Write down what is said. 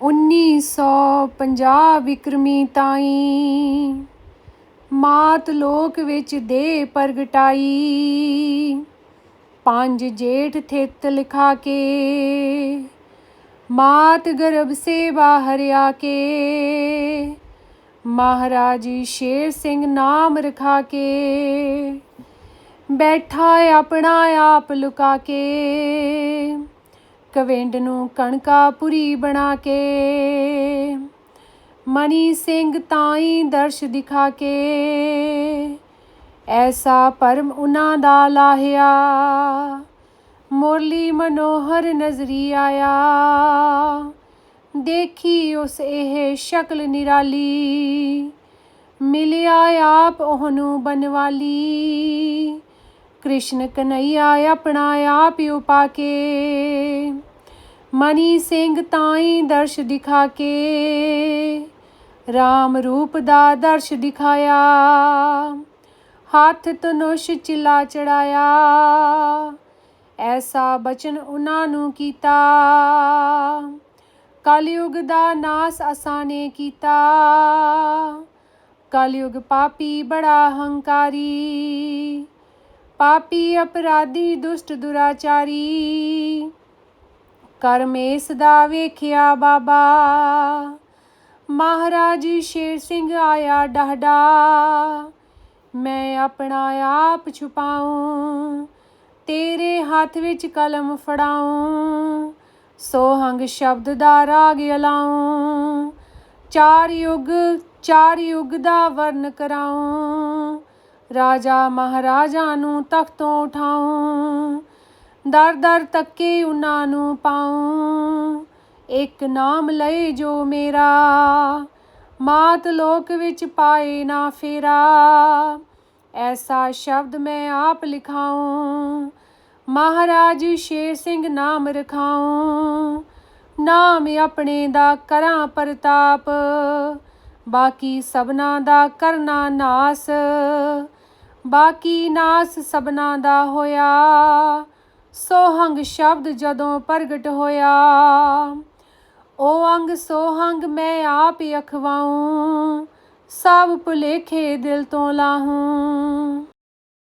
1950 ਵਿਕਰਮੀ ਤਾਈ ਮਾਤ ਲੋਕ ਵਿੱਚ ਦੇ ਪ੍ਰਗਟਾਈ। ਪੰਜ ਜੇਠ ਥਿਤ ਲਿਖਾ ਕੇ, ਮਾਤ ਗਰਭ ਸੇਵਾ ਹਰਿਆ ਕੇ। ਮਹਾਰਾਜੀ ਸ਼ੇਰ ਸਿੰਘ ਨਾਮ ਰਖਾ ਕੇ, ਬੈਠਾ ਆਪਣਾ ਆਪ ਲੁਕਾ ਕੇ। ਕਵਿੰਡ ਨੂੰ ਕਣਕਾ ਪੁਰੀ ਬਣਾ ਕੇ। ਮਨੀ ਸਿੰਘ ਤਾਈ ਦਰਸ਼ ਦਿਖਾ ਕੇ। ਐਸਾ ਪਰਮ ਉਹਨਾਂ ਦਾ ਲਾਹਿਆ। ਮੁਰਲੀ ਮਨੋਹਰ ਨਜ਼ਰੀ ਆਇਆ। ਦੇਖੀ ਉਸ ਇਹ ਸ਼ਕਲ ਨਿਰਾਲੀ। ਮਿਲਿਆ ਆਪ ਉਹਨੂੰ ਬਨਵਾਲੀ। ਕ੍ਰਿਸ਼ਨ ਕਨਈਆ ਆਪਣਾ ਆਪ ਉਪਾ ਕੇ ਮਨੀ ਸਿੰਘ ਤਾਈ ਦਰਸ਼ ਦਿਖਾ ਕੇ RAM ਰੂਪ ਦਾ ਦਰਸ਼ ਦਿਖਾਇਆ। ਹੱਥ ਤਨੁਸ਼ ਚਿਲਾ ਚੜਾਇਆ। ਐਸਾ ਬਚਨ ਉਹਨਾਂ ਨੂੰ ਕੀਤਾ। ਕਲਯੁਗ ਦਾ ਨਾਸ ਅਸਾਂ ਨੇ ਕੀਤਾ। ਕਲਯੁਗ ਪਾਪੀ ਬੜਾ ਹੰਕਾਰੀ। ਪਾਪੀ ਅਪਰਾਧੀ ਦੁਸ਼ਟ ਦੁਰਾਚਾਰੀ ਕਰਮੇਸ ਦਾ ਵੇਖਿਆ ਬਾਬਾ। ਮਹਾਰਾਜ ਸ਼ੇਰ ਸਿੰਘ ਆਇਆ ਡਹਡਾ, ਮੈਂ ਆਪਣਾ ਆਪ ਛੁਪਾਉਂ, ਤੇਰੇ ਹੱਥ ਵਿੱਚ ਕਲਮ ਫੜਾਉਂ, ਸੋਹੰਗ ਸ਼ਬਦ ਦਾ ਰਾਗ ਅਲਾਉਂ, ਚਾਰ ਯੁਗ ਚਾਰ ਯੁਗ ਦਾ ਵਰਨ ਕਰਾਉਂ। ਰਾਜਾ ਮਹਾਰਾਜਾ ਨੂੰ ਤਖਤੋਂ ਉਠਾਉਂ। ਦਰ ਦਰ ਤੱਕੇ ਉਹਨਾਂ ਨੂੰ ਪਾਉਂ। ਇੱਕ ਨਾਮ ਲਏ ਜੋ ਮੇਰਾ। ਮਾਤ ਲੋਕ ਵਿੱਚ ਪਾਏ ਨਾ ਫੇਰਾ। ਐਸਾ ਸ਼ਬਦ ਮੈਂ ਆਪ ਲਿਖਾਉਂ। ਮਹਾਰਾਜ ਸ਼ੇਰ ਸਿੰਘ ਨਾਮ ਰਖਾਉਂ। ਨਾਮ ਆਪਣੇ ਦਾ ਕਰਾਂ ਪ੍ਰਤਾਪ। ਬਾਕੀ ਸਭਨਾ ਦਾ ਕਰਨਾ ਨਾਸ। ਬਾਕੀ ਨਾਸ ਸਭਨਾ ਦਾ ਹੋਇਆ। ਸੋਹੰਗ ਸ਼ਬਦ ਜਦੋਂ ਪ੍ਰਗਟ ਹੋਇਆ। ਉਹ ਅੰਗ ਸੋਹੰਗ ਮੈਂ ਆਪ ਹੀ ਅਖਵਾਉਂ, ਸਭ ਭੁਲੇਖੇ ਦਿਲ ਤੋਂ ਲਾਹੂੰ।